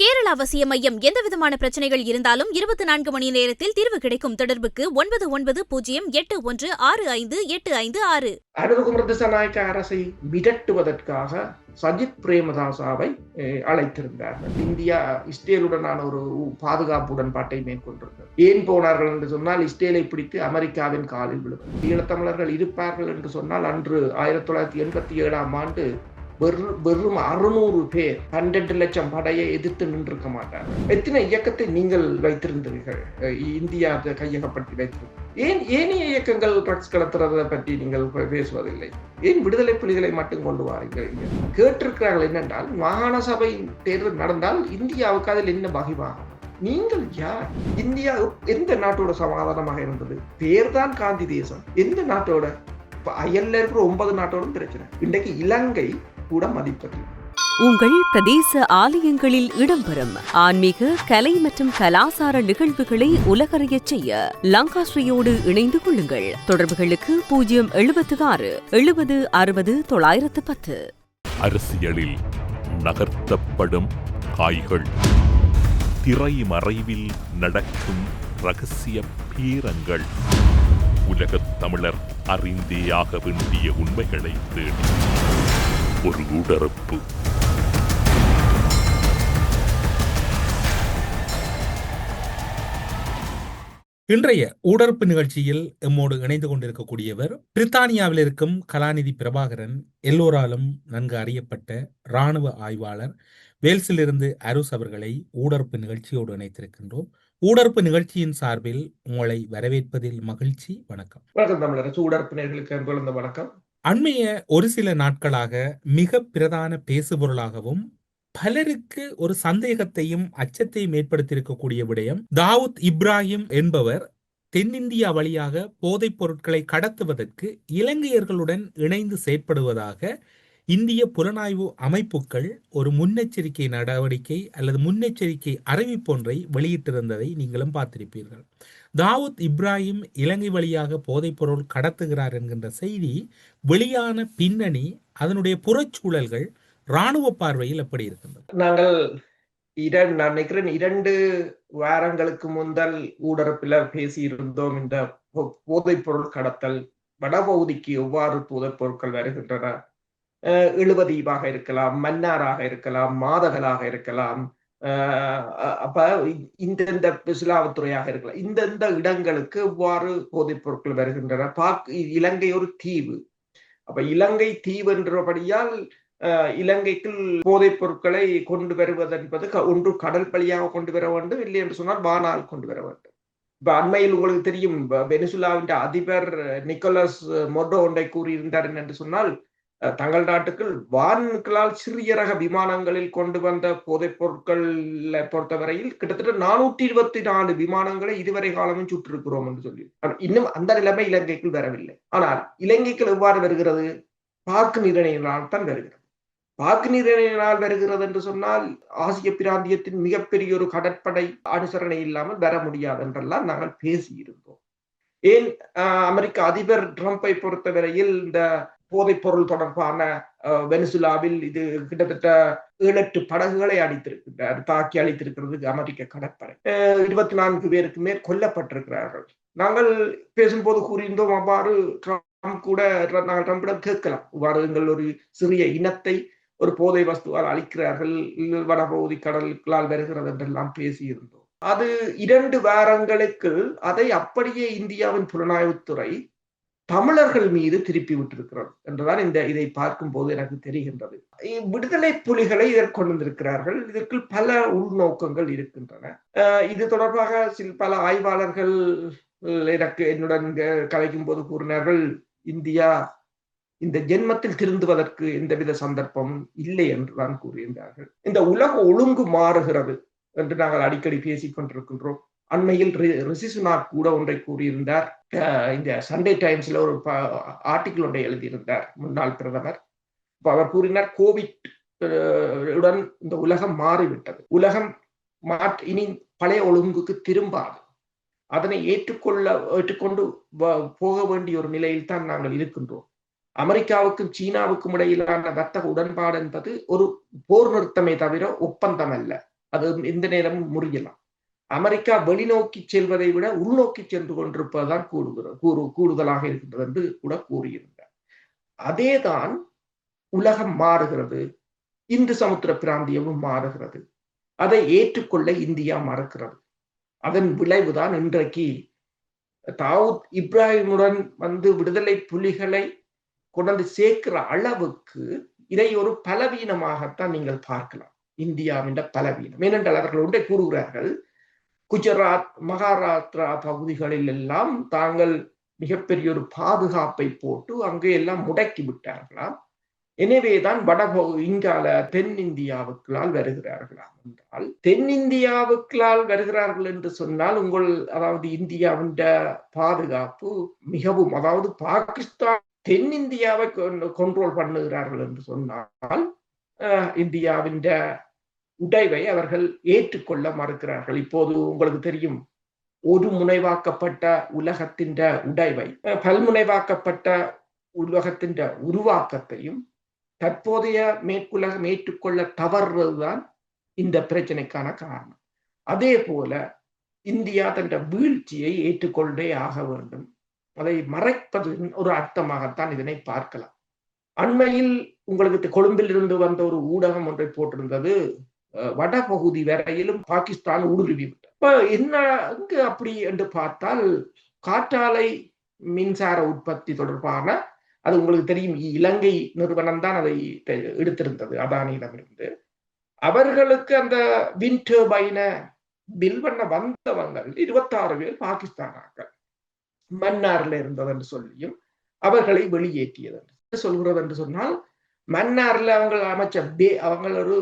கேரள அவசிய மையம் எந்தவிதமான பிரச்சனைகள் இருந்தாலும் இருபத்தி நான்கு மணி நேரத்தில் தீர்வு கிடைக்கும் தொடர்புக்கு ஒன்பது ஒன்பது பூஜ்ஜியம் எட்டு ஒன்று ஆறு ஐந்து எட்டு ஐந்து ஆறு. அனுகுமர திசாநாயக்க அரசை மிரட்டுவதற்காக சஜித் பிரேமதாசாவை அழைத்திருந்தார்கள் இந்தியா இஸ்ரேலுடனான ஒரு பாதுகாப்பு உடன்பாட்டை மேற்கொண்டிருந்தது. ஏன் போனார்கள் என்று சொன்னால் இஸ்ரேலை பிடித்து அமெரிக்காவின் காலில் விழுவது ஈழத்தமிழர்கள் இருப்பார்கள் என்று சொன்னால் அன்று ஆயிரத்தி தொள்ளாயிரத்தி எண்பத்தி ஏழாம் ஆண்டு வெறும் வெறும் அறுநூறு பேர் பன்னெண்டு லட்சம் படையை எதிர்த்து நின்றிருக்க மாட்டார். எத்தனை இயக்கத்தை நீங்கள் வைத்திருந்தீர்கள்? இந்தியா அதை கையகப்படுத்தி வைத்திருந்தீர்கள். ஏன் ஏனைய இயக்கங்கள் ட்ரக்ஸ் கடத்துறதை பற்றி நீங்கள் பேசுவதில்லை? ஏன் விடுதலை புலிகளை மட்டும் கொண்டு வாருங்கள் கேட்டிருக்கிறார்கள் என்னென்றால் மாகாண சபை தேர்தல் நடந்தால் இந்தியாவுக்கு அதில் என்ன பகிவாகும் நீங்கள் யார்? இந்தியா எந்த நாட்டோட சமாதானமாக இருந்தது? பேர்தான் காந்தி தேசம். எந்த நாட்டோட? இப்ப அயல்ல இருக்கிற ஒன்பது நாட்டோடும் பிரச்சனை. இன்றைக்கு இலங்கை கூட மதிப்பது உங்கள் பிரதேச ஆலயங்களில் இடம்பெறும் ஆன்மீக கலை மற்றும் கலாசார நிகழ்வுகளை உலகறியச் செய்ய லங்காஸ்ரீயோடு இணைந்து கொள்ளுங்கள். தொடர்புகளுக்கு பூஜ்ஜியம் எழுபத்து ஆறு எழுபது அறுபது தொள்ளாயிரத்து பத்து. அரசியலில் நகர்த்தப்படும் காய்கள். திரைமறைவில் நடக்கும் ரகசிய பீரங்கள். உலகத் தமிழர் அறிந்தேயாக வேண்டிய உண்மைகளை தேடி. ஒரு உடறுப்பு இன்றைய ஊடறுப்பு நிகழ்ச்சியில் எம்மோடு இணைந்து கொண்டிருக்கக்கூடியவர் பிரித்தானியாவில் இருக்கும் கலாநிதி பிரபாகரன் எல்லோராலும் நன்கு அறியப்பட்ட இராணுவ ஆய்வாளர் வேல்ஸிலிருந்து அருஸ் அவர்களை ஊடறுப்பு நிகழ்ச்சியோடு இணைத்திருக்கின்றோம். ஊடறுப்பு நிகழ்ச்சியின் சார்பில் உங்களை வரவேற்பதில் மகிழ்ச்சி வணக்கம். வணக்கம் தமிழர் சூடற்பினர்களுக்கு அன்புள்ள வணக்கம். அண்மைய ஒரு சில நாட்களாக மிக பிரதான பேசுபொருளாகவும் பலருக்கு ஒரு சந்தேகத்தையும் அச்சத்தையும் ஏற்படுத்தியிருக்கக்கூடிய விடயம் தாவூத் இப்ராஹிம் என்பவர் தென்னிந்தியா வழியாக போதைப் பொருட்களை கடத்துவதற்கு இலங்கையர்களுடன் இணைந்து செயற்படுவதாக இந்திய புலனாய்வு அமைப்புகள் ஒரு முன்னெச்சரிக்கை நடவடிக்கை அல்லது முன்னெச்சரிக்கை அறிவிப்பொன்றை வெளியிட்டிருந்ததை நீங்களும் பார்த்திருப்பீர்கள். தாவூத் இப்ராஹிம் இலங்கை வழியாக போதைப்பொருள் கடத்துகிறார் என்கின்ற செய்தி வெளியான பின்னணி அதனுடைய புறச்சூழல்கள் இராணுவ பார்வையில் எப்படி இருக்கின்றது? நாங்கள் இரண்டு நான் நினைக்கிறேன் இரண்டு வாரங்களுக்கு முந்தல் ஊடரப்பில் பேசியிருந்தோம் இந்த போதைப்பொருள் கடத்தல் வடபகுதிக்கு எவ்வாறு போதைப் பொருட்கள் வருகின்றன அஹ் இருக்கலாம் மன்னாராக இருக்கலாம் மாதகலாக இருக்கலாம் அப்ப இ- இந்தந்த சிலாவத்துறையாக இருக்கலாம். இந்தந்த இடங்களுக்கு இவ்வாறு போதைப் பொருட்கள் வருகின்றன. பாக் இலங்கை ஒரு தீவு. அப்ப இலங்கை தீவு என்றபடியால் இலங்கைக்குள் போதைப் பொருட்களை கொண்டு வருவது என்பது ஒன்று கடல் வழியாக கொண்டு வர வேண்டும் இல்லை என்று சொன்னால் வானால் கொண்டு வர வேண்டும். இப்ப அண்மையில் உங்களுக்கு தெரியும் வெனிசுலாவின் அதிபர் நிக்கோலஸ் மொர்டோ ஒன்றை கூறியிருந்தார் என்று சொன்னால் தங்கள் நாட்டுக்குள் வான்களால் சிறிய ரக விமானங்களில் கொண்டு வந்த போதைப் பொருட்களை பொறுத்தவரையில் கிட்டத்தட்ட நானூற்றி இருபத்தி நாலு விமானங்களை இதுவரை காலமும் சுற்றிருக்கிறோம் என்று சொல்லி. இன்னும் அந்த நிலைமை இலங்கைக்குள் வரவில்லை. ஆனால் இலங்கைக்குள் எவ்வாறு வருகிறது? பாக்கு நிர்ணயினால் தான் வருகிறது. பாக்கு நிர்ணயினால் வருகிறது என்று சொன்னால் ஆசிய பிராந்தியத்தின் மிகப்பெரிய ஒரு கடற்படை அனுசரணை இல்லாமல் வர முடியாது என்றெல்லாம் நாங்கள் பேசியிருந்தோம். ஏன் ஆஹ், அமெரிக்க அதிபர் ட்ரம்ப்பை பொறுத்தவரையில் இந்த போதைப் பொருள் தொடர்பான வெனிசுலாவில் இது கிட்டத்தட்ட ஏழு எட்டு படகுகளை அடித்திருக்கின்றார் தாக்கி அழித்திருக்கிறது அமெரிக்க கடற்படை. இருபத்தி நான்கு பேருக்கு மேல் கொல்லப்பட்டிருக்கிறார்கள். நாங்கள் பேசும்போது கூறியிருந்தோம் அவ்வாறு ட்ரம்ப் கூட நாங்கள் ட்ரம்பிடம் கேட்கலாம். இவ்வாறு எங்கள் ஒரு சிறிய இனத்தை ஒரு போதை வஸ்துவால் அழிக்கிறார்கள் வடபகுதி கடலுக்களால் வருகிறது என்றெல்லாம் பேசியிருந்தோம். அது இரண்டு வாரங்களுக்கு அதை அப்படியே இந்தியாவின் புலனாய்வுத்துறை தமிழர்கள் மீது திருப்பி விட்டிருக்கிறது என்றுதான் இந்த இதை பார்க்கும்போது எனக்கு தெரிகின்றது. விடுதலை புலிகளை இதற்கொண்டு வந்திருக்கிறார்கள். இதற்கு பல உள்நோக்கங்கள் இருக்கின்றன. இது தொடர்பாக சில பல ஆய்வாளர்கள் எனக்கு என்னுடன் கலைக்கும் போது கூறினார்கள் இந்தியா இந்த ஜென்மத்தில் திருந்துவதற்கு எந்தவித சந்தர்ப்பமும் இல்லை என்று தான் கூறுகின்றார்கள் இந்த உலக ஒழுங்கு மாறுகிறது என்று நாங்கள் அடிக்கடி பேசிக் கொண்டிருக்கின்றோம் அண்மையில் ரி- கூட ஒன்றை கூறியிருந்தார். அஹ் இந்த சண்டே டைம்ஸ்ல ஒரு ஆர்டிக்கிள் ஒன்றை எழுதியிருந்தார் முன்னாள் பிரதமர். அவர் கூறினார் கோவிட் அஹ், உடன் இந்த உலகம் மாறிவிட்டது. உலகம் மாற்ற இனி பழைய ஒழுங்குக்கு திரும்பாது. அதனை ஏற்றுக்கொள்ள ஏற்றுக்கொண்டு போக வேண்டிய ஒரு நிலையில் தான் நாங்கள் இருக்கின்றோம். அமெரிக்காவுக்கும் சீனாவுக்கும் இடையிலான வர்த்தக உடன்பாடு என்பது ஒரு போர் நிறுத்தமே தவிர ஒப்பந்தம் அல்ல. அது எந்த நேரமும் முறியலாம். அமெரிக்கா வெளிநோக்கி செல்வதை விட உள்நோக்கி சென்று கொண்டிருப்பதுதான் கூடுகிறது கூறு கூடுதலாக இருக்கின்றது என்று கூட கூறியிருந்தார். அதேதான் உலகம் மாறுகிறது. இந்து சமுத்திர பிராந்தியமும் மாறுகிறது. அதை ஏற்றுக்கொள்ள இந்தியா மறக்கிறது. அதன் விளைவுதான் இன்றைக்கு தாவூத் இப்ராஹிமுடன் வந்து விடுதலை புலிகளை கொண்டு சேர்க்கிற அளவுக்கு இதை ஒரு பலவீனமாகத்தான் நீங்கள் பார்க்கலாம். இந்தியாவின் பலவீனம். ஏனென்றால் அவர்கள் ஒன்றை கூறுகிறார்கள். குஜராத் மகாராஷ்டிரா பகுதிகளில் எல்லாம் தாங்கள் மிகப்பெரிய ஒரு பாதுகாப்பை போட்டு அங்கே எல்லாம் முடக்கி விட்டார்களாம். எனவேதான் வடபகு இங்கால தென்னிந்தியாவுக்களால் வருகிறார்களாம் என்றால் தென்னிந்தியாவுக்களால் வருகிறார்கள் என்று சொன்னால் உங்கள் அதாவது இந்தியாவின் பாதுகாப்பு மிகவும் அதாவது பாகிஸ்தான் தென்னிந்தியாவை கண்ட்ரோல் பண்ணுகிறார்கள் என்று சொன்னால் இந்தியாவின் உடைவை அவர்கள் ஏற்றுக்கொள்ள மறுக்கிறார்கள். இப்போது உங்களுக்கு தெரியும் ஒரு முனைவாக்கப்பட்ட உலகத்தின் உடைவை பல்முனைவாக்கப்பட்ட உலகத்தின் உருவாக்கத்தையும் தற்போதைய மேற்குலகம் ஏற்றுக்கொள்ள தவறுவதுதான் இந்த பிரச்சனைக்கான காரணம். அதே போல இந்தியா தன் வீழ்ச்சியை ஏற்றுக்கொண்டே ஆக வேண்டும். அதை மறைப்பதின் ஒரு அர்த்தமாகத்தான் இதனை பார்க்கலாம். அண்மையில் உங்களுக்கு கொழும்பில் இருந்து வந்த ஒரு ஊடகம் ஒன்றை போட்டிருந்தது. வடபகுதி வரையிலும் பாகிஸ்தான் ஊடுருவி விட்டது. இப்ப என்ன அங்கு அப்படி என்று பார்த்தால் காற்றாலை மின்சார உற்பத்தி தொடர்பான அது உங்களுக்கு தெரியும் இலங்கை நிறுவனம் தான் அதை எடுத்திருந்தது அதானியிடமிருந்து. அவர்களுக்கு அந்த வின் டர்பைனை பில் பண்ண வந்தவங்கள் இருபத்தாறு பேர் பாகிஸ்தானாக்கள். மன்னார்ல இருந்தது என்று சொல்லியும் அவர்களை வெளியேற்றியது. சொல்கிறது என்று சொன்னால் மன்னார்ல அவங்க அமைச்ச பே அவங்க ஒரு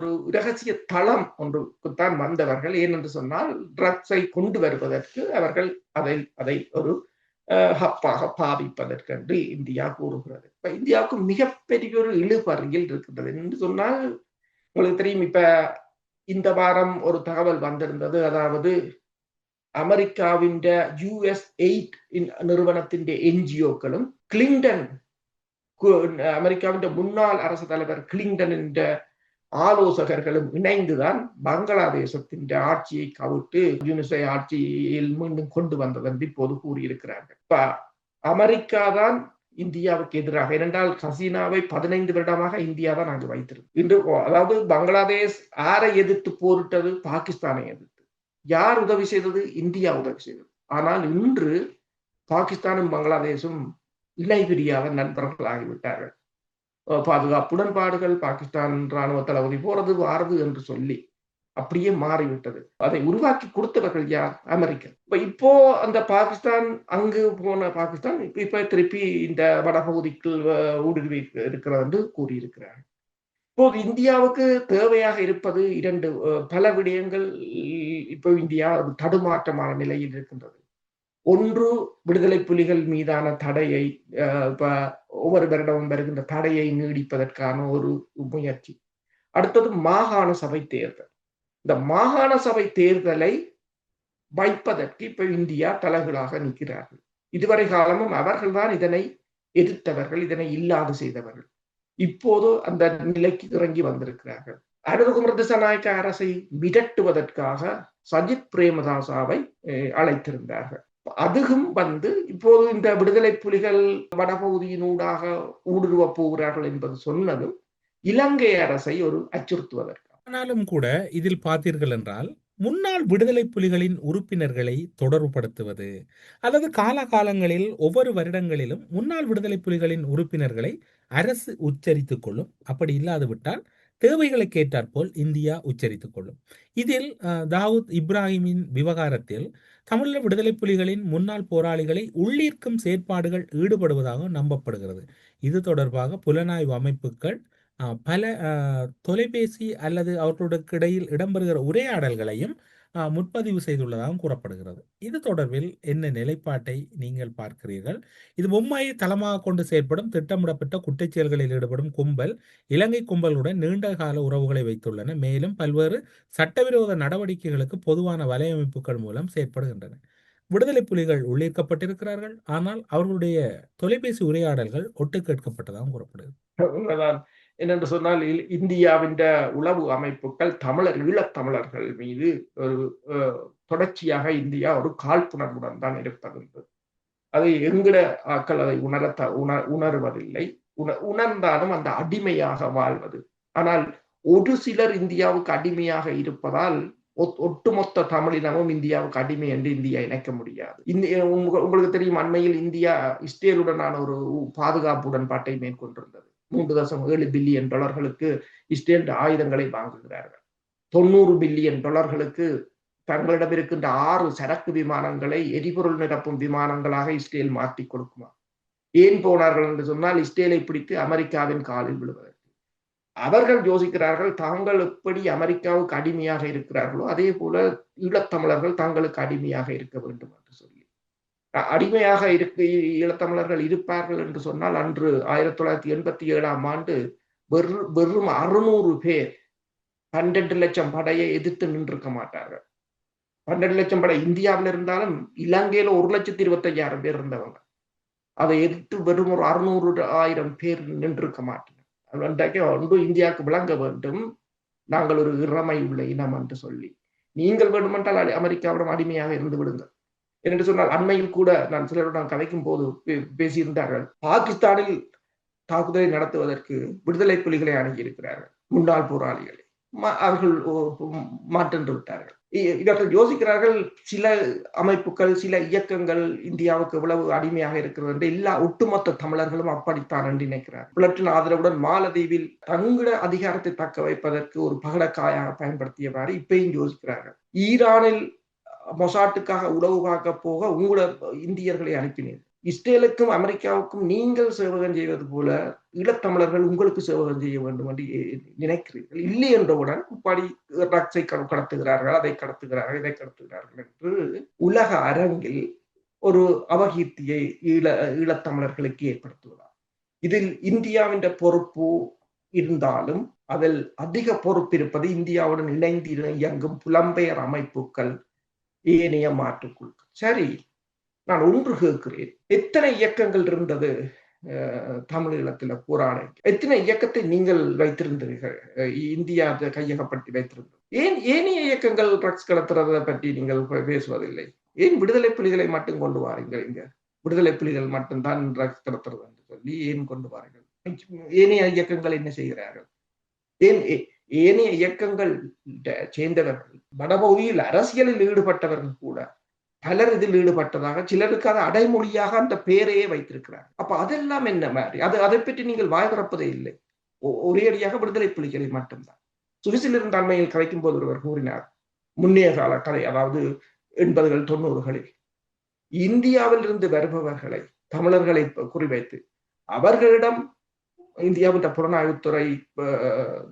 ஒரு ரகசிய தளம் ஒன்றுக்குத்தான் வந்தவர்கள். ஏனென்று சொன்னால் ட்ரக்ஸை கொண்டு வருவதற்கு அவர்கள் அதை அதை ஒரு ஹப்பாக பாவிப்பதற்கென்று இந்தியா கூறுகிறது. இப்ப இந்தியாவுக்கு மிகப்பெரிய ஒரு இழுபறியில் இருக்கின்றது. என்று சொன்னால் உங்களுக்கு தெரியும் இப்ப இந்த வாரம் ஒரு தகவல் வந்திருந்தது. அதாவது அமெரிக்காவின் யுஎஸ் எயிட் நிறுவனத்தின் என்ஜிஓக்களும் கிளிங்டன் அமெரிக்காவின் முன்னாள் அரசு தலைவர் கிளிங்டனின் ஆலோசகர்களும் இணைந்துதான் பங்களாதேசத்தின் ஆட்சியை கவிட்டு யூனிசை ஆட்சியில் மீண்டும் கொண்டு வந்தது என்று இப்போது கூறியிருக்கிறார்கள். இப்ப அமெரிக்கா தான் இந்தியாவுக்கு எதிராக ஏனென்றால் ஹசீனாவை பதினைந்து வருடமாக இந்தியா தான் அங்கு வைத்திருக்கு இன்று அதாவது பங்களாதேஷ் யாரை எதிர்த்து போரிட்டது? பாகிஸ்தானை எதிர்த்து. யார் உதவி செய்தது? இந்தியா உதவி செய்தது. ஆனால் இன்று பாகிஸ்தானும் பங்களாதேஷும் இணை பிரியாத நண்பர்கள் ஆகிவிட்டார்கள் பாதுகாப்பு உடன்பாடுகள் பாகிஸ்தான் ராணுவ தளபதி போறது வாரது என்று சொல்லி அப்படியே மாறிவிட்டது. அதை உருவாக்கி கொடுத்தவர்கள் யார்? அமெரிக்கா இப்ப இப்போ அந்த பாகிஸ்தான் அங்கு போன பாகிஸ்தான் இப்ப திருப்பி இந்த வடபகுதிக்கு ஊடுருவி இருக்கிறது என்று கூறியிருக்கிறார் இப்போது இந்தியாவுக்கு தேவையாக இருப்பது இரண்டு பல விடயங்கள். இப்போ இந்தியா தடுமாற்றமான நிலையில் இருக்கின்றது. ஒன்று விடுதலை புலிகள் மீதான தடையை ஒவ்வொரு வருடமும் வருகின்ற தடையை நீடிப்பதற்கான ஒரு முயற்சி. அடுத்தது மாகாண சபை தேர்தல். இந்த மாகாண சபை தேர்தலை வைப்பதற்கு இப்ப இந்தியா தலைகளாக நிற்கிறார்கள். இதுவரை காலமும் அவர்கள்தான் இதனை எதிர்த்தவர்கள் இதனை இல்லாது செய்தவர்கள். இப்போது அந்த நிலைக்கு இறங்கி வந்திருக்கிறார்கள். அனுகுமர் திசநாயக்க அரசை மிரட்டுவதற்காக சஜித் பிரேமதாசாவை அழைத்திருந்தார்கள். அதுவும் வந்து இப்போது இந்த விடுதலை புலிகள் வடபகுதியினூடாக ஊடுருவ போகிறார்கள் என்பது சொன்னதும் இலங்கை அரசை ஒரு அச்சுறுத்துவதற்கு ஆனாலும் கூட இதில் பார்த்தீர்கள் என்றால் முன்னாள் விடுதலை புலிகளின் உறுப்பினர்களை தொடர்புபடுத்துவது அல்லது காலகாலங்களில் ஒவ்வொரு வருடங்களிலும் முன்னாள் விடுதலை புலிகளின் உறுப்பினர்களை அரசு உச்சரித்துக் கொள்ளும் அப்படி இல்லாது விட்டால் தேவைகளுக்கு ஏற்றாற்போல் இந்தியா உச்சரித்துக் கொள்ளும். இதில் தாவூத் இப்ராஹிமின் விவகாரத்தில் தமிழர் விடுதலை புலிகளின் முன்னாள் போராளிகளை உள்ளீர்க்கும் செயற்பாடுகள் ஈடுபடுவதாக நம்பப்படுகிறது. இது தொடர்பாக புலனாய்வு அமைப்புகள் பல தொலைபேசி அல்லது அவர்களுக்கு இடையில் இடம்பெறுகிற உரையாடல்களையும் முற்பதிவு செய்துள்ளதாகவும் கூறப்படுகிறது. இது தொடர்பில் என்ன நிலைப்பாட்டை நீங்கள் பார்க்கிறீர்கள்? இது மும்மையை தளமாக கொண்டு செயற்படும் திட்டமிடப்பட்ட குற்றச் செயல்களில் ஈடுபடும் கும்பல் இலங்கை கும்பலுடன் நீண்ட கால உறவுகளை வைத்துள்ளன. மேலும் பல்வேறு சட்டவிரோத நடவடிக்கைகளுக்கு பொதுவான வலையமைப்புகள் மூலம் செயற்படுகின்றன. விடுதலை புலிகள் உள்ளீர்க்கப்பட்டிருக்கிறார்கள். ஆனால் அவர்களுடைய தொலைபேசி உரையாடல்கள் ஒட்டு கேட்கப்பட்டதாகவும் கூறப்படுகிறது என்னென்று சொன்னால் இ- இந்தியாவின் உளவு அமைப்புகள் தமிழர் ஈழத்தமிழர்கள் மீது ஒரு தொடர்ச்சியாக இந்தியா ஒரு காழ்ப்புணர்வுடன் தான் இருப்பது அதை எங்கிட ஆக்கள் அதை உணரத்த உணர் உணர்வதில்லை. உண உணர்ந்தாலும் அந்த அடிமையாக வாழ்வது. ஆனால் ஒரு சிலர் இந்தியாவுக்கு அடிமையாக இருப்பதால் ஒத்- ஒட்டுமொத்த தமிழினமும் இந்தியாவுக்கு அடிமை என்று இந்தியா இணைக்க முடியாது. இந்திய உங்களுக்கு தெரியும் அண்மையில் இந்தியா இஸ்ரேலுடனான ஒரு பாதுகாப்பு உடன்பாட்டை மேற்கொண்டிருந்தது. மூன்று தசம் ஏழு பில்லியன் டாலர்களுக்கு இஸ்ரேல் ஆயுதங்களை வாங்குகிறார்கள். தொண்ணூறு பில்லியன் டாலர்களுக்கு தங்களிடம் இருக்கின்ற ஆறு சரக்கு விமானங்களை எரிபொருள் நிரப்பும் விமானங்களாக இஸ்ரேல் மாற்றி கொடுக்குமா? ஏன் போனார்கள் என்று சொன்னால் இஸ்ரேலை பிடித்து அமெரிக்காவின் காலில் விழுவதற்கு அவர்கள் யோசிக்கிறார்கள் தாங்கள் எப்படி அமெரிக்காவுக்கு அடிமையாக இருக்கிறார்களோ அதே போல ஈழத்தமிழர்கள் தங்களுக்கு அடிமையாக இருக்க வேண்டும் என்று சொல்லி. அடிமையாக இருக்க ஈழத்தமிழர்கள் இருப்பார்கள் என்று சொன்னால் அன்று ஆயிரத்தி தொள்ளாயிரத்தி எண்பத்தி ஏழாம் ஆண்டு வெறும் வெறும் அறுநூறு பேர் பன்னெண்டு லட்சம் படையை எதிர்த்து நின்றிருக்க மாட்டார்கள். பன்னெண்டு லட்சம் படை இந்தியாவில் இருந்தாலும் இலங்கையில ஒரு லட்சத்தி இருபத்தையாயிரம் பேர் இருந்தவங்க. அதை எதிர்த்து வெறும் ஒரு அறுநூறு ஆயிரம் பேர் நின்றிருக்க மாட்டாங்க அன்றைக்கு ஒன்று இந்தியாவுக்கு விளங்க வேண்டும். நாங்கள் ஒரு இறமை உள்ள இனம் என்று சொல்லி. நீங்கள் வேண்டுமென்றால் அமெரிக்காவிடம் அடிமையாக இருந்து விடுங்கள். என்று சொன்னால் அண்மையில் கூட நான் சிலருடன் கதைக்கும் போது பேசியிருந்தார்கள். பாகிஸ்தானில் தாக்குதலை நடத்துவதற்கு விடுதலை புலிகளை அணுகியிருக்கிறார்கள் முன்னாள் போராளிகளை. அவர்கள் மாற்றென்று விட்டார்கள். இவர்கள் யோசிக்கிறார்கள் சில அமைப்புகள் சில இயக்கங்கள் இந்தியாவுக்கு எவ்வளவு அடிமையாக இருக்கிறது என்று எல்லா ஒட்டுமொத்த தமிழர்களும் அப்படித்தான் என்று நினைக்கிறார் புலட்டின் ஆதரவுடன் மாலதீவில் தங்கள அதிகாரத்தை தக்க வைப்பதற்கு ஒரு பகடக்காயாக பயன்படுத்தியவாறு இப்பயும் யோசிக்கிறார்கள். ஈரானில் மொசாட்டுக்காக உளவு பார்க்க போக உங்களோட இந்தியர்களை அனுப்பினீர். இஸ்ரேலுக்கும் அமெரிக்காவுக்கும் நீங்கள் சேவகம் செய்வது போல ஈழத்தமிழர்கள் உங்களுக்கு சேவகம் செய்ய வேண்டும் என்று நினைக்கிறீர்கள். இல்லை என்றவுடன் படி ட்ரக்ஸை கட- கடத்துகிறார்கள் அதை கடத்துகிறார்கள் இதை கடத்துகிறார்கள் என்று உலக அரங்கில் ஒரு அவகீர்த்தியை ஈழ ஈழத்தமிழர்களுக்கு ஏற்படுத்துகிறார் இதில் இந்தியாவின் பொறுப்பு இருந்தாலும் அதில் அதிக பொறுப்பு இருப்பது இந்தியாவுடன் இணைந்து இயங்கும் புலம்பெயர் அமைப்புகள் ஏனைய மாற்றுக்குழுக்கள் சரி நான் ஒன்று கேட்கிறேன். எத்தனை இயக்கங்கள் இருந்தது? அஹ், தமிழீழத்துல போராட எத்தனை இயக்கத்தை நீங்கள் வைத்திருந்தீர்கள்? இந்தியா கையகப்படுத்தி வைத்திருந்தது. ஏன் ஏனைய இயக்கங்கள் ட்ரக்ஸ் கடத்துறதை பற்றி நீங்கள் பேசுவதில்லை? ஏன் விடுதலை புலிகளை மட்டும் கொண்டு வாருங்கள் இங்க? விடுதலை புலிகள் மட்டும்தான் ட்ரக்ஸ் கடத்துறது என்று சொல்லி ஏன் கொண்டு வாருங்கள்? ஏனைய இயக்கங்கள் என்ன செய்கிறார்கள்? ஏன் ஏ- ஏனைய இயக்கங்கள் சேர்ந்தவர்கள் வடபகுதியில் அரசியலில் ஈடுபட்டவர்கள் கூட பலர் இதில் ஈடுபட்டதாக சிலருக்கு அது அடைமொழியாக அந்த பெயரையே வைத்திருக்கிறார் அப்ப அதெல்லாம் என்ன மாதிரி? அது அதை பற்றி நீங்கள் வாய் திறப்பதே இல்லை. ஒ- ஒரே அடியாக விடுதலை புலிகளை மட்டும்தான். சுவிசில் இருந்த அண்மையில் கலைக்கும் போது ஒருவர் கூறினார் முன்னைய கால கதை அதாவது எண்பதுகள் தொண்ணூறுகளில் இந்தியாவில் இருந்து வருபவர்களை தமிழர்களை குறிவைத்து அவர்களிடம் இந்தியாவின் புலனாய்வுத்துறை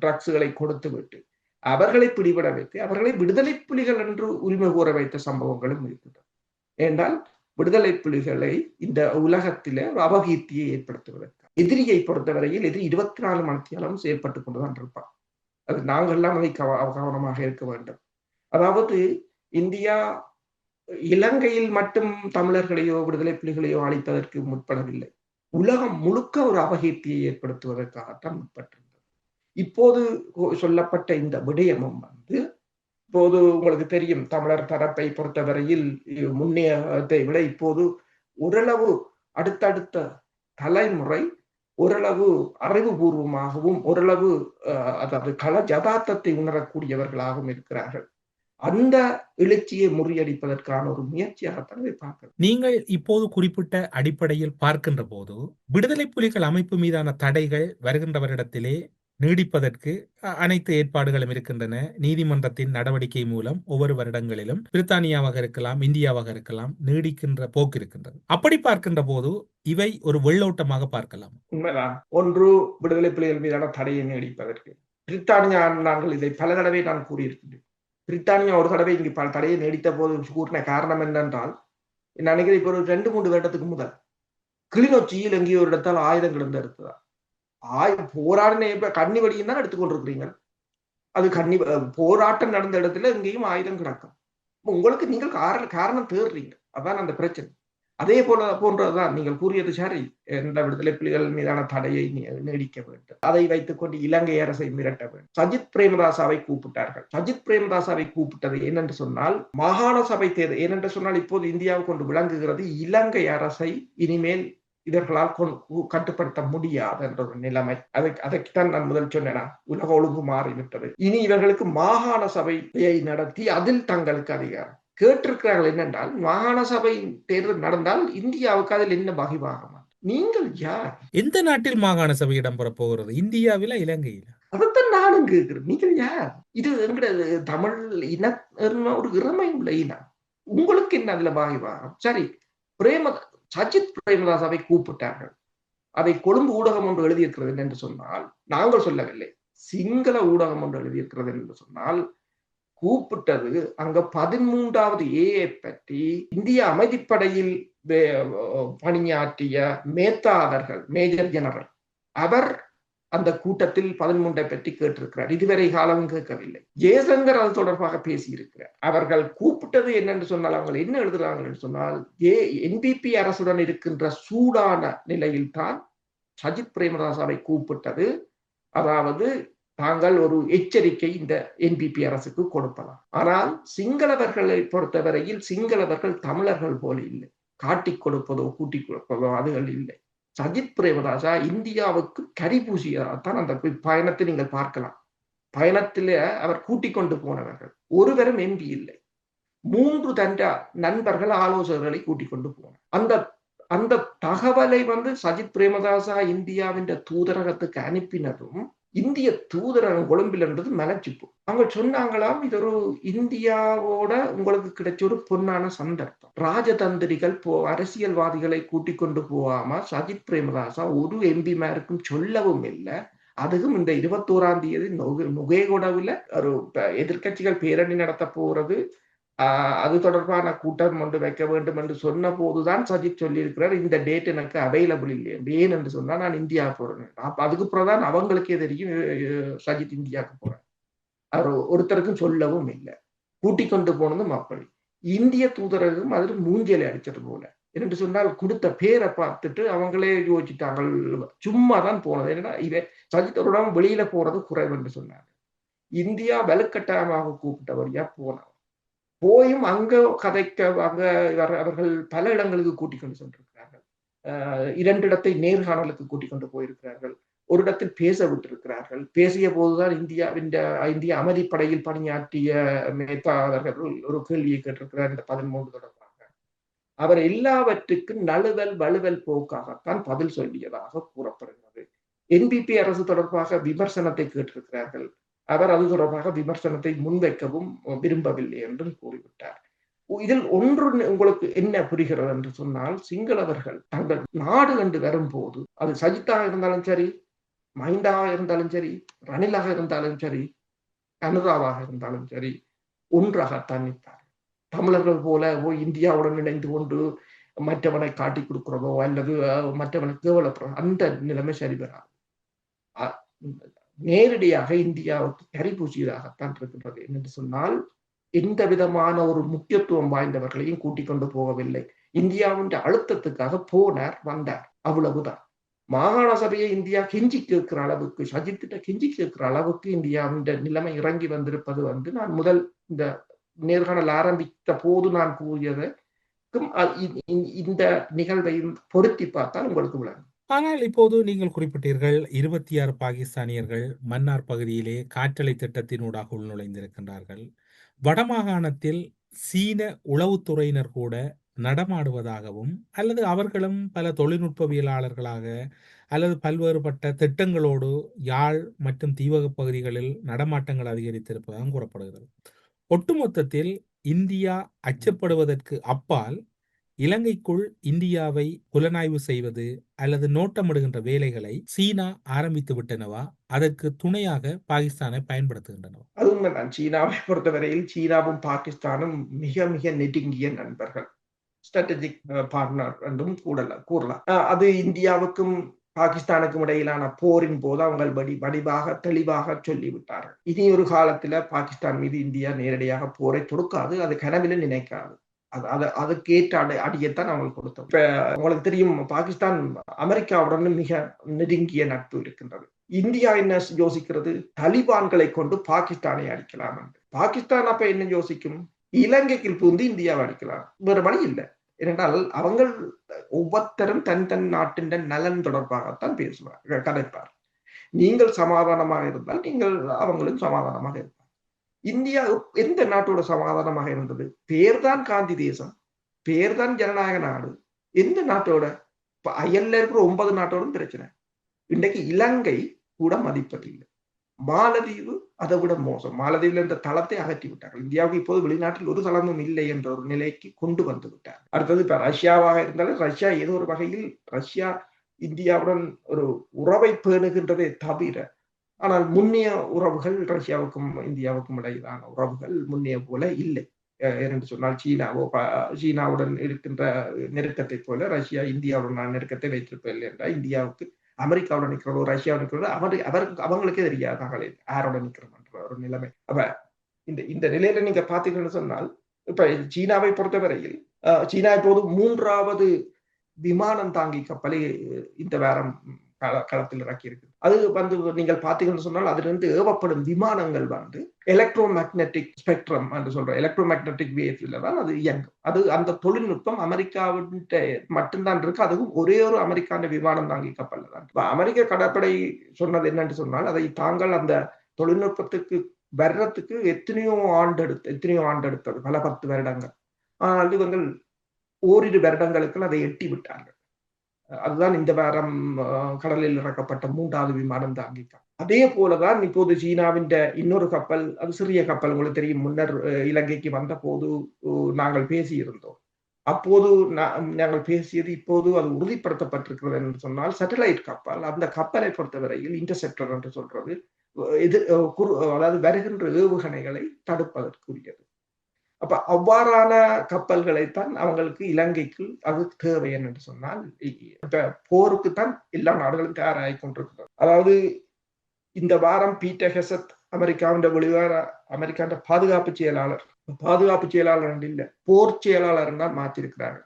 ட்ரக்ஸுகளை கொடுத்து விட்டு அவர்களை பிடிபட வைத்து அவர்களை விடுதலை புலிகள் என்று உரிமை கூற வைத்த சம்பவங்களும் இருக்கின்றன. என்றால் விடுதலை புலிகளை இந்த உலகத்தில ஒரு அபகீர்த்தியை ஏற்படுத்துவதற்கு எதிரியை பொறுத்தவரையில் எதிரி இருபத்தி நாலு மணித்தியாலும் செயற்பட்டுக் கொண்டுதான் இருப்பான். அது நாங்கள்லாம் அதை கவ கவனமாக இருக்க வேண்டும். அதாவது இந்தியா இலங்கையில் மட்டும் தமிழர்களையோ விடுதலை புலிகளையோ அழிப்பதற்கு முற்படவில்லை. உலகம் முழுக்க ஒரு அவகீர்த்தியை ஏற்படுத்துவதற்காகத்தான் முற்பட்டிருந்தது. இப்போது சொல்லப்பட்ட இந்த விடயமும் வந்து இப்போது உங்களுக்கு தெரியும் தமிழர் தரப்பை பொறுத்தவரையில் முன்னையத்தை விட இப்போது ஓரளவு அடுத்தடுத்த தலைமுறை ஓரளவு அறிவுபூர்வமாகவும் ஓரளவு அதாவது கள ஜதார்த்தத்தை உணரக்கூடியவர்களாகவும் இருக்கிறார்கள். அந்த எழுச்சியை முறியடிப்பதற்கான ஒரு முயற்சியாகத்தான் இதை பார்க்கிறோம் நீங்கள் இப்போது குறிப்பிட்ட அடிப்படையில் பார்க்கின்ற போது விடுதலை புலிகள் அமைப்பு மீதான தடைகள் வருகின்ற வருடத்திலே நீடிப்பதற்கு அனைத்து ஏற்பாடுகளும் இருக்கின்றன. நீதிமன்றத்தின் நடவடிக்கை மூலம் ஒவ்வொரு வருடங்களிலும் பிரித்தானியாவாக இருக்கலாம் இந்தியாவாக இருக்கலாம் நீடிக்கின்ற போக்கு இருக்கின்றது. அப்படி பார்க்கின்ற போது இவை ஒரு வெள்ளோட்டமாக பார்க்கலாம். உண்மைதான். ஒன்று விடுதலை புலிகள் மீதான தடையை நீடிப்பதற்கு. பிரித்தானியா நாங்கள் இதை பல தடவை நான் கூறியிருக்கின்றேன். பிரித்தானியா ஒரு தடவை இங்கு பல தடையை நீடித்த போது கூட்டின காரணம் என்னென்றால் நினைக்கிறேன் இப்போ ஒரு ரெண்டு மூன்று வருடத்துக்கு முதல் கிளிநொச்சியில் எங்கேயோ ஒரு இடத்தால் ஆயுதம் கிடந்து எடுத்ததா ஆய் போராடின இப்ப கண்ணி வடியும் தான் எடுத்துக்கொண்டிருக்கிறீங்க அது கண்ணி போராட்டம் நடந்த இடத்துல எங்கேயும் ஆயுதம் கிடக்கும். உங்களுக்கு நீங்கள் காரணம் காரணம் தேடுறீங்க. அதான் அந்த பிரச்சனை. அதே போல போன்றதுதான் நீங்கள் கூறியது சரி. எந்த விடுதலை புலிகள் மீதான தடையை நீடிக்க வேண்டும். அதை வைத்துக் கொண்டு இலங்கை அரசை மிரட்ட வேண்டும். சஜித் பிரேமதாசாவை கூப்பிட்டார்கள். சஜித் பிரேமதாசாவை கூப்பிட்டது ஏனென்று சொன்னால் மாகாண சபை தேர்தல் ஏனென்று சொன்னால் இப்போது இந்தியாவுக்கு கொண்டு விளங்குகிறது இலங்கை அரசை இனிமேல் இவர்களால் கட்டுப்படுத்த முடியாது என்ற ஒரு நிலைமை. அதை அதைத்தான் நான் முதல் சொன்னேனா? உலக ஒழுங்கு மாறிவிட்டது இனி இவர்களுக்கு மாகாண சபையை நடத்தி அதில் தங்களுக்கு அதிகாரம். கேட்டிருக்கிறார்கள் என்னென்றால் மாகாண சபை தேர்தல் நடந்தால் இந்தியாவுக்கு அதில் என்ன வகிவாகமா நீங்கள் யார்? எந்த நாட்டில் மாகாண சபை இடம்பெறப் போகிறது? இந்தியாவில இலங்கையில? அதைத்தான் நானும் கேட்கிறேன். நீங்கள் யார்? இது எங்கிறது தமிழ் இன ஒரு இறமை உள்ள இனம். உங்களுக்கு என்ன அதுல வகிவாகம் சரி பிரேம சஜித் பிரேமதாசாவை கூப்பிட்டார்கள். அதை கொழும்பு ஊடகம் ஒன்று எழுதியிருக்கிறது என்று சொன்னால் நாங்கள் சொல்லவில்லை. சிங்கள ஊடகம் ஒன்று எழுதியிருக்கிறது என்று சொன்னால் கூப்பிட்டது. அங்க பதிமூன்றாவது ஏஐ பற்றி இந்திய அமைதிப்படையில் பணியாற்றிய மேத்தா அவர்கள் மேஜர் ஜெனரல் அவர் அந்த கூட்டத்தில் பதிமூன்றை பற்றி கேட்டிருக்கிறார். இதுவரை காலம் கேட்கவில்லை. ஜெயசங்கர் அது தொடர்பாக பேசியிருக்கிறார். அவர்கள் கூப்பிட்டது என்னென்று சொன்னால் அவங்க என்ன எழுதுறாங்க என்று சொன்னால் ஏ என்பிபி அரசுடன் இருக்கின்ற சூடான நிலையில்தான் சஜித் பிரேமதாசாவை கூப்பிட்டது. அதாவது தாங்கள் ஒரு எச்சரிக்கை இந்த என்பிபி அரசுக்கு கொடுப்பலாம் ஆனால் சிங்களவர்களை பொறுத்தவரையில் சிங்களவர்கள் தமிழர்கள் போல இல்லை. காட்டிக் கொடுப்பதோ கூட்டிக் கொடுப்பதோ அதுகள் இல்லை. சஜித் பிரேமதாசா இந்தியாவுக்கு கரிபூசியாகத்தான் அந்த பயணத்தை நீங்கள் பார்க்கலாம். பயணத்திலே அவர் கூட்டிக் கொண்டு போனவர்கள். ஒருவரும் எம்பி இல்லை. மூன்று தண்ட நண்பர்கள் ஆலோசகர்களை கூட்டிக் கொண்டு போனார். அந்த அந்த தகவலை வந்து சஜித் பிரேமதாசா இந்தியாவின் தூதரகத்துக்கு அனுப்பினதும் இந்திய தூதரக கொழும்பில் இருந்தது மலச்சிப்பு. அவங்க சொன்னாங்களாம் இது ஒரு இந்தியாவோட உங்களுக்கு கிடைச்ச ஒரு பொன்னான சந்தர்ப்பம். ராஜதந்திரிகள் போ அரசியல்வாதிகளை கூட்டிக் கொண்டு போகாம சஜித் பிரேமதாசா ஒரு எம்பிமாருக்கும் சொல்லவும் இல்லை. அதுவும் இந்த இருபத்தோராம் தேதி நுகே நுகேகொடவுல ஒரு எதிர்கட்சிகள் எதிர்க்கட்சிகள் பேரணி நடத்த போறது. அது தொடர்பான கூட்டம் ஒன்று வைக்க வேண்டும் என்று சொன்ன போதுதான் சஜித் சொல்லியிருக்கிறார். இந்த டேட் எனக்கு அவைலபிள் இல்லை. ஏன் என்று சொன்னால் நான் இந்தியா போறேன். அப்ப அதுக்கு பிறகுதான் அவங்களுக்கே தெரியும் சஜித் இந்தியாவுக்கு போறேன் அவர் ஒருத்தருக்கும் சொல்லவும் இல்லை. கூட்டி கொண்டு போனதும் அப்படி. இந்திய தூதரகம் அதில் மூஞ்சலை அடிச்சது போல. என்று சொன்னால் கொடுத்த பேரை பார்த்துட்டு அவங்களே யோசிச்சுட்டாங்க சும்மா தான் போனது. என்னன்னா இவ சஜித்தருடன் வெளியில போறது குறைவு என்று சொன்னாங்க இந்தியா வலுக்கட்டாயமாக கூப்பிட்டவரியா போனாங்க போயும் அங்க கதைக்க அங்க இவர்- அவர்கள் பல இடங்களுக்கு கூட்டிக் கொண்டு சென்றிருக்கிறார்கள். இரண்டு இடத்தை நேர்காணலுக்கு கூட்டிக் கொண்டு போயிருக்கிறார்கள். ஒரு இடத்தில் பேச விட்டிருக்கிறார்கள். பேசிய போதுதான் இந்தியாவின் இந்திய அமைதிப்படையில் பணியாற்றிய மேத்தா அவர்கள் ஒரு கேள்வியை கேட்டிருக்கிறார் இந்த பதிமூன்று தொடர்பாக. அவர் எல்லாவற்றுக்கும் நழுவல் வலுவல் போக்காகத்தான் பதில் சொல்லியதாக கூறப்படுகிறது. என்பிபி அரசு தொடர்பாக விமர்சனத்தை கேட்டிருக்கிறார்கள். அவர் அது தொடர்பாக விமர்சனத்தை முன்வைக்கவும் விரும்பவில்லை என்றும் கூறிவிட்டார். இதில் ஒன்று உங்களுக்கு என்ன புரிகிறது என்று சொன்னால் சிங்களவர்கள் தங்கள் நாடு என்று வரும்போது அது சஜித்தாக இருந்தாலும் சரி மஹிந்தாவாக இருந்தாலும் சரி ரணிலாக இருந்தாலும் சரி அனுராவாக இருந்தாலும் சரி ஒன்றாகத்தான் நிற்பார் தமிழர்கள் போல ஓ இந்தியாவுடன் இணைந்து கொண்டு மற்றவனை காட்டி கொடுக்கிறதோ அல்லது மற்றவனை கேவலப்படுறதோ அந்த நிலைமை சரி வராது நேரடியாக இந்தியாவுக்கு கரி பூசியதாகத்தான் இருக்கின்றது. என்று சொன்னால் எந்த விதமான ஒரு முக்கியத்துவம் வாய்ந்தவர்களையும் கூட்டிக் கொண்டு போகவில்லை. இந்தியாவின் அழுத்தத்துக்காக போனார் வந்தார். அவ்வளவுதான். மாகாண சபையை இந்தியா கெஞ்சி கேட்கிற அளவுக்கு சஜித்திட்ட கெஞ்சி கேட்கிற அளவுக்கு இந்தியாவின் நிலைமை இறங்கி வந்திருப்பது வந்து நான் முதல் இந்த நேர்காணல் ஆரம்பித்த போது நான் கூறியதற்கும் அ- இந்த நிகழ்வையும் பொருத்தி பார்த்தால் உங்களுக்கு விளங்கும். ஆனால் இப்போது நீங்கள் குறிப்பிட்டீர்கள் இருபத்தி ஆறு பாகிஸ்தானியர்கள் மன்னார் பகுதியிலே காற்றலை திட்டத்தினூடாக உள்நுழைந்திருக்கின்றார்கள். வடமாகாணத்தில் சீன உளவுத்துறையினர் கூட நடமாடுவதாகவும் அல்லது அவர்களும் பல தொழில்நுட்பவியலாளர்களாக அல்லது பல்வேறுபட்ட திட்டங்களோடு யாழ் மற்றும் தீவக பகுதிகளில் நடமாட்டங்கள் அதிகரித்திருப்பதாகவும் கூறப்படுகிறது. ஒட்டுமொத்தத்தில் இந்தியா அச்சப்படுவதற்கு அப்பால் இலங்கைக்குள் இந்தியாவை புலனாய்வு செய்வது அல்லது நோட்டமிடுகின்ற வேலைகளை சீனா ஆரம்பித்து விட்டனவா? அதற்கு துணையாக பாகிஸ்தானை பயன்படுத்துகின்றனவா? அது உண்மைதான். சீனாவை பொறுத்தவரையில் சீனாவும் பாகிஸ்தானும் மிக மிக நெருங்கிய நண்பர்கள். ஸ்ட்ராட்டஜிக் பார்ட்னர் uh, என்றும் கூடலாம் கூறலாம். அது இந்தியாவுக்கும் பாகிஸ்தானுக்கும் இடையிலான போரின் போது அவங்க வடி வடிவாக தெளிவாக சொல்லிவிட்டார்கள். இனி ஒரு காலத்துல பாகிஸ்தான் மீது இந்தியா நேரடியாக போரை தொடுக்காது அது கனவில நினைக்காது. அது அதுக்கேற்ற அடை அடியைத்தான் அவங்களுக்கு கொடுத்தோம். இப்ப உங்களுக்கு தெரியும் பாகிஸ்தான் அமெரிக்காவுடன் மிக நெருங்கிய நட்பு இருக்கின்றது. இந்தியா என்ன யோசிக்கிறது? தலிபான்களை கொண்டு பாகிஸ்தானை அடிக்கலாம் என்று. பாகிஸ்தான் அப்ப என்ன யோசிக்கும்? இலங்கைக்கு புகுந்து இந்தியாவை அடிக்கலாம். வேற வழி இல்லை. ஏனென்றால் அவங்கள் ஒவ்வொருத்தரும் தன் தன் நாட்டின் நலன் தொடர்பாகத்தான் பேசுவார் கதைப்பார். நீங்கள் சமாதானமாக இருந்தால் நீங்கள் அவங்களும் சமாதானமாக இருப்பார் இந்தியா எந்த நாட்டோட சமாதானமாக இருந்தது? பேர்தான் காந்தி தேசம் பேர்தான் ஜனநாயக நாடு. எந்த நாட்டோட? இப்ப அயல்ல இருக்கிற ஒன்பது நாட்டோடும் பிரச்சனை. இன்றைக்கு இலங்கை கூட மதிப்பதில்லை. மாலதீவு அதை விட மோசம். மாலதீவுல இந்த தளத்தை அகற்றி விட்டார்கள். இந்தியாவுக்கு இப்போது வெளிநாட்டில் ஒரு தளமும் இல்லை என்ற ஒரு நிலைக்கு கொண்டு வந்து விட்டார். அடுத்தது இப்ப ரஷ்யாவாக இருந்தாலும் ரஷ்யா ஏதோ ஒரு வகையில் ரஷ்யா இந்தியாவுடன் ஒரு உறவை பேணுகின்றதே தவிர ஆனால் முன்னைய உறவுகள் ரஷ்யாவுக்கும் இந்தியாவுக்கும் இடையிலான உறவுகள் முன்னைய போல இல்லை. என்று சொன்னால் சீனாவோ சீனாவுடன் இருக்கின்ற நெருக்கத்தை போல ரஷ்யா இந்தியாவுடனான நெருக்கத்தை வைத்திருப்பதில்லை என்றால் இந்தியாவுக்கு அமெரிக்காவுடன் நிற்கிறதோ ரஷ்யாவுடன் நிற்கிறதோ அவர் அவருக்கு அவங்களுக்கே தெரியாது நாங்கள் யாரோட நிற்கிறோம்ன்ற ஒரு நிலைமை. அப்ப இந்த இந்த நிலையில நீங்க பாத்தீங்கன்னு சொன்னால் இப்ப சீனாவை பொறுத்தவரையில் சீனா இப்போது மூன்றாவது விமானம் தாங்கி கப்பலை இந்த வாரம் களத்தில் இறக்கி இருக்கு அது வந்து நீங்கள் பார்த்தீங்கன்னு சொன்னால் அதிலிருந்து ஏவப்படும் விமானங்கள் வந்து எலக்ட்ரோ மேக்னெட்டிக் ஸ்பெக்ட்ரம் என்று சொல்றோம். எலக்ட்ரோ மேக்னெட்டிக் வேவ்ல தான் அது இயங்கும். அது அந்த தொழில்நுட்பம் அமெரிக்காவிட்ட மட்டும்தான் இருக்கு. அதுவும் ஒரே ஒரு அமெரிக்கான விமானம் தாங்கி கப்பல்ல தான். அமெரிக்க கடற்படை சொன்னது என்னன்னு சொன்னால் அதை தாங்கள் அந்த தொழில்நுட்பத்துக்கு வர்றதுக்கு எத்தனையோ ஆண்டு எடுத்து எத்தனையோ ஆண்டு எடுத்தது பல பத்து வருடங்கள். ஆனால் இவங்கள் ஓரிரு வருடங்களுக்கு அதை எட்டி விட்டார்கள் அதுதான் இந்த வாரம் கடலில் இறக்கப்பட்ட மூன்றாவது விமானம் தாங்கிக்கா அதே போலதான் இப்போது சீனாவின் இன்னொரு கப்பல் அது சிறிய கப்பல் உங்களுக்கு தெரியும் முன்னர் இலங்கைக்கு வந்த போது நாங்கள் பேசியிருந்தோம். அப்போது நாங்கள் பேசியது இப்போது அது உறுதிப்படுத்தப்பட்டிருக்கிறது என்று சொன்னால் சேட்டலைட் கப்பல் அந்த கப்பலை பொறுத்தவரையில் இன்டர்செப்டர் என்று சொல்றது எதிர் அதாவது வருகின்ற ஏவுகணைகளை தடுப்பதற்குரியது. அப்ப அவ்வாறான கப்பல்களைத்தான் அவங்களுக்கு இலங்கைக்கு அது தேவை என்று சொன்னால் இப்ப போருக்குத்தான் எல்லா நாடுகளும் தயாராகி கொண்டிருக்கிறது. அதாவது இந்த வாரம் பீட்டர் ஹெசத் அமெரிக்காவின் வெளிவார அமெரிக்காவின் பாதுகாப்பு செயலாளர் பாதுகாப்பு செயலாளர் இல்லை போர் செயலாளர் தான் மாற்றிருக்கிறாங்க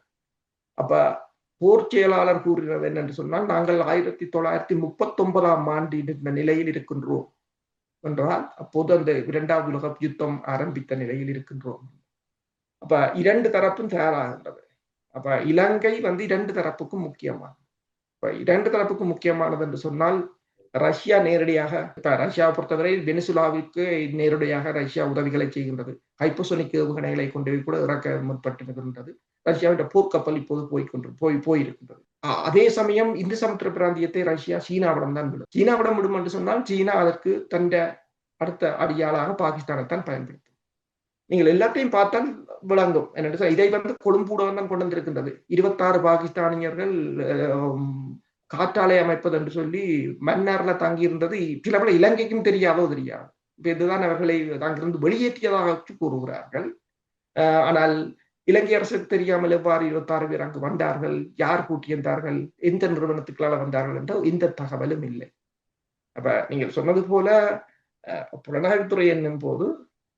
அப்ப போர் செயலாளர் கூறுகிறது என்னென்று சொன்னால் நாங்கள் ஆயிரத்தி தொள்ளாயிரத்தி முப்பத்தி ஒன்பதாம் ஆண்டு இந்த நிலையில் இருக்கின்றோம். என்றால் அப்போது அந்த இரண்டாவது உலக யுத்தம் ஆரம்பித்த நிலையில் இருக்கின்றோம். அப்ப இரண்டு தரப்பும் தயாராகின்றது. அப்ப இலங்கை வந்து இரண்டு தரப்புக்கும் முக்கியமானது. இப்ப இரண்டு தரப்புக்கும் முக்கியமானது என்று சொன்னால் ரஷ்யா நேரடியாக இப்ப ரஷ்யாவை பொறுத்தவரை வெனிசுலாவிற்கு நேரடியாக ரஷ்யா உதவிகளை செய்கின்றது. ஹைப்போசோனிக் ஏவுகணைகளை கொண்டு கூட இறக்க முற்பட்டிருக்கின்றது. ரஷ்யாவின் போர்க்கப்பல் இப்போது போய்கொண்டு போய் போயிருக்கின்றது. அதே சமயம் இந்து சமுத்திர பிராந்தியத்தை ரஷ்யா சீனாவிடம் தான் விடும். சீனாவிடம் விடும் என்று சொன்னால் சீனா அதற்கு தந்த அடுத்த அடியாளாக பாகிஸ்தானை தான் பயன்படுத்தும். நீங்கள் எல்லாத்தையும் பார்த்தால் விளங்கும். என்னென்று இதை வந்து கொழும்பூடன் தான் கொண்டு வந்திருக்கின்றது. இருபத்தாறு பாகிஸ்தானியர்கள் காற்றாலை அமைப்பது என்று சொல்லி மன்னார்ல தங்கியிருந்தது. சில பல இலங்கைக்கும் தெரியாதோ தெரியாது இதுதான் அவர்களை அங்கிருந்து வெளியேற்றியதாக கூறுகிறார்கள். ஆனால் இலங்கை அரசுக்கு தெரியாமல் எவ்வாறு இருபத்தாறு பேர் அங்கு வந்தார்கள்? யார் கூட்டியிருந்தார்கள்? எந்த நிறுவனத்துக்களால வந்தார்கள் என்ற எந்த தகவலும் இல்லை. அப்ப நீங்கள் சொன்னது போல புலனாய்வுத்துறை என்னும் போது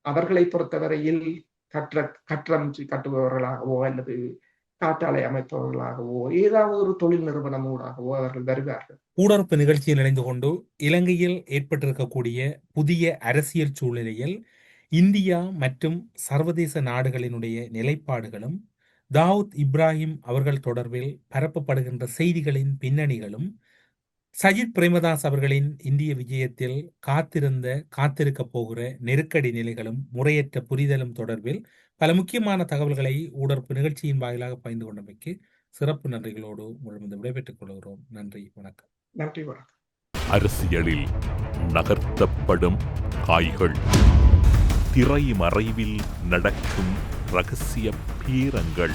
அவர்களை பொறுத்தவரையில் கற்ற கற்றம் கட்டுபவர்களாகவோ அல்லது காற்றாலை அமைப்பவர்களாகவோ ஏதாவது ஒரு தொழில் நிறுவனம் ஊடாகவோ அவர்கள் வருவார்கள். ஊடறுப்பு நிகழ்ச்சியில் இணைந்து கொண்டு இலங்கையில் ஏற்பட்டிருக்கக்கூடிய புதிய அரசியல் சூழ்நிலையில் இந்தியா மற்றும் சர்வதேச நாடுகளினுடைய நிலைப்பாடுகளும் தாவூத் இப்ராஹிம் அவர்கள் தொடர்பில் பரப்பப்படுகின்ற செய்திகளின் பின்னணிகளும் சஜித் பிரேமதாஸ் அவர்களின் இந்திய விஜயத்தில் காத்திருந்த காத்திருக்க போகிற நெருக்கடி நிலைகளும் முறையற்ற புரிதலும் தொடர்பில் பல முக்கியமான தகவல்களை ஊடறுப்பு நிகழ்ச்சியின் வாயிலாக பகிர்ந்து கொண்டமைக்கு சிறப்பு நன்றிகளோடு முழுமைந்து விடைபெற்றுக் கொள்கிறோம். நன்றி வணக்கம். நன்றி வணக்கம். அரசியலில் நகர்த்தப்படும் காய்கள். திரை மறைவில் நடக்கும் ரகசிய பீரங்கள்.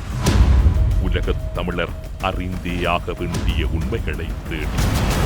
உலகத் தமிழர் அறிந்தேயாக வேண்டிய உண்மைகளை தேடி.